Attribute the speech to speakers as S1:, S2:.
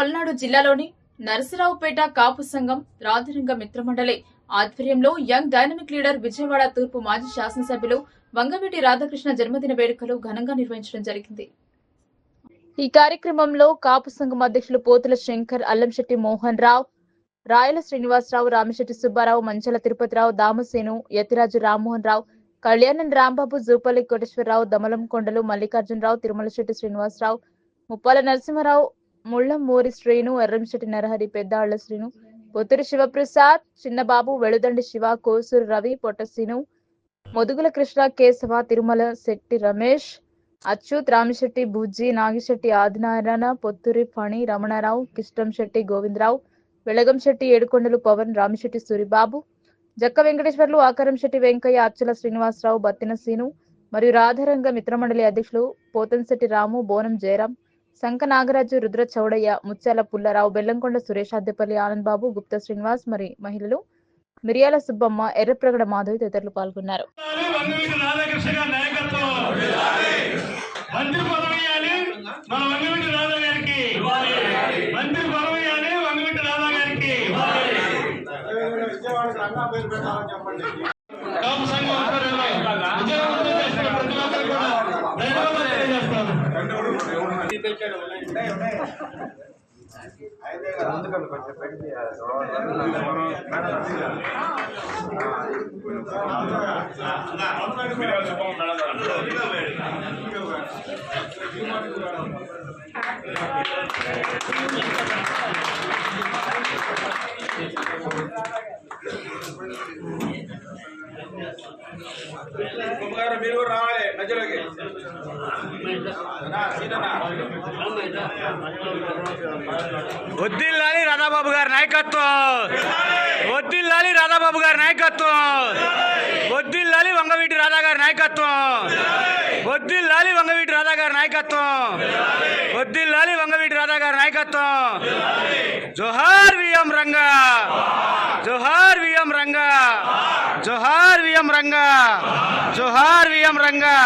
S1: పల్నాడు జిల్లాలోని నరసరావుపేట కాపు సంఘం రాధరంగ మిత్రమండలి ఆధ్వర్యంలో యంగ్ డైనమిక్ లీడర్ విజయవాడ తూర్పు మాజీ శాసనసభ్యులు వంగవీటి రాధాకృష్ణ జన్మదిన వేడుకలు ఘనంగా నిర్వహించడం జరిగింది. ఈ కార్యక్రమంలో కాపు సంఘం అధ్యక్షులు పోతుల శంకర్ అల్లంశెట్టి మోహన్ రావు రాయల శ్రీనివాసరావు రామశెట్టి సుబ్బారావు మంచల తిరుపతిరావు దామసేను యతిరాజు రామ్మోహన్ రావు కళ్యాణన్ రాంబాబు జూపల్లి కోటేశ్వరరావు దమలం కొండలు మల్లికార్జునరావు తిరుమలశెట్టి శ్రీనివాసరావు ముప్పాల నరసింహారావు ముళ్ళం మోరి శ్రీను ఎర్రంశెట్టి నరహరి పెద్దాళ్ళ శ్రీను పొత్తురి శివప్రసాద్ చిన్నబాబు వెళుదండి శివ కోసూరు రవి పొట్టసీను మొదుగుల కృష్ణ కేశవ తిరుమల శెట్టి రమేష్ అచ్యుత్ రామిశెట్టి బుజ్జి నాగిశెట్టి ఆదినారాయణ పొత్తురి ఫణి రమణారావు కిష్టం శెట్టి గోవిందరావు వెళగం శెట్టి ఏడుకొండలు పవన్ రామిశెట్టి సూరిబాబు జక్క వెంకటేశ్వర్లు ఆకారం శెట్టి వెంకయ్య అచ్చుల శ్రీనివాసరావు బత్తిన సీను మరియు రాధారంగ మిత్రమండలి అధ్యక్షులు పోతంశెట్టి రాము బోనం జయరాం శంఖ నాగరాజు రుద్ర చౌడయ్య ముత్యాల పుల్లారావు బెల్లంకొండ సురేష్ అద్దెపల్లి ఆనంద్ బాబు గుప్త శ్రీనివాస్ మరి మహిళలు మిరియాల సుబ్బమ్మ ఎర్రప్రగడ మాధవి తదితరులు పాల్గొన్నారు.
S2: వంగవీటి రాధాకృష్ణ గారి నాయకత్వం మంత్రి
S3: రావాలి మధ్యలోకి అన్నా, సీతన్నా.
S2: వద్దిల్లాలి రాధాబాబు గారి నాయకత్వం వద్దిల్లాలి రాధాబాబు గారి నాయకత్వం వద్దిల్లాలి వంగవీటి రాధా గారి నాయకత్వం వద్దిల్లాలి వంగవీటి రాధా గారి నాయకత్వం వద్దిల్లాలి వంగవీటి రాధా గారి నాయకత్వం జోహార్ విఎం రంగా విఎం రంగా జోహార్ విఎం రంగా.